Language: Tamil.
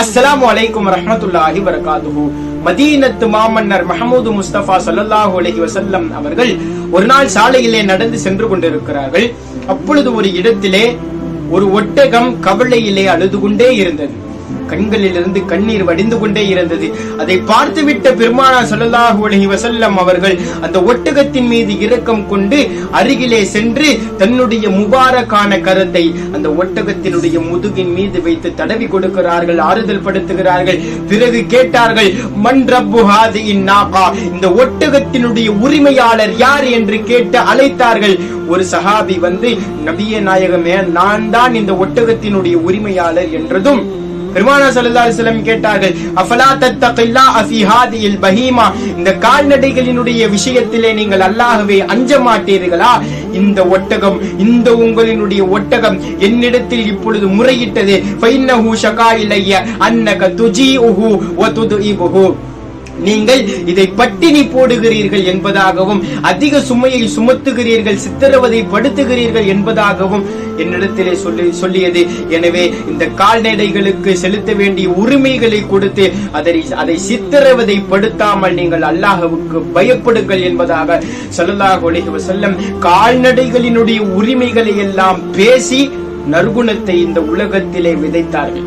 அஸ்லாம் அலைக்கும் ரஹமத்துல்லாஹி வரகாத்துஹு மதீனத்து மாமன்னர் மஹமூது முஸ்தபா ஸல்லல்லாஹு அலஹி வசல்லம் அவர்கள் ஒரு நாள் சாலையிலே நடந்து சென்று கொண்டிருக்கிறார்கள். அப்பொழுது ஒரு இடத்திலே ஒரு ஒட்டகம் கவலையிலே அழுது கொண்டே இருந்தது. கண்களிலிருந்து கண்ணீர் வடிந்து கொண்டே இருந்தது. அதை பார்த்துவிட்ட பெருமானா ஸல்லல்லாஹு அலைஹி வசல்லம் அவர்கள் அந்த ஒட்டகத்தின் மீது இரக்கம் கொண்டு அருகிலே சென்று தன்னுடைய முபாரக்கான கரத்தை அந்த ஒட்டகத்தினுடைய முதுகின் மீது வைத்து தடவி கொடுக்கிறார்கள் ஆறுதல் படுத்துகிறார்கள். பிறகு கேட்டார்கள் மன் ரப்பு நாகா இந்த ஒட்டகத்தினுடைய உரிமையாளர் யார் என்று கேட்டு அழைத்தார்கள். ஒரு சஹாபி வந்து நபிய நாயகமே நான் தான் இந்த ஒட்டகத்தினுடைய உரிமையாளர் என்றதும் பெருமானா சல்லா அலிஸ்லம் கேட்டார்கள் அஃபலா தத்தகில்லா ஃபீ பஹீமா? இந்த கால்நடைகளினுடைய விஷயத்திலே நீங்கள் அல்லாகவே அஞ்ச மாட்டீர்களா இந்த ஒட்டகம் இந்த உங்களினுடைய ஒட்டகம் என்னிடத்தில் இப்பொழுது முறையிட்டது. ஃபைன்னஹு ஷகா இலைய அன்னக துஜீஉஹு வ துதுஇபுஹு. நீங்கள் இதை பட்டினி போடுகிறீர்கள் என்பதாகவும் அதிக சுமையை சுமத்துகிறீர்கள் சித்திரவதை படுத்துகிறீர்கள் என்பதாகவும் என்னிடத்திலே சொல்லி சொல்லியது. எனவே இந்த கால்நடைகளுக்கு செலுத்த வேண்டிய உரிமைகளை கொடுத்து அதை அதை சித்திரவதை படுத்தாமல் நீங்கள் அல்லாஹவுக்கு பயப்படுங்கள் என்பதாக சொல்லலாக அலைஹி வஸல்லம் கால்நடைகளினுடைய உரிமைகளை எல்லாம் பேசி நற்குணத்தை இந்த உலகத்திலே விதைத்தார்கள்.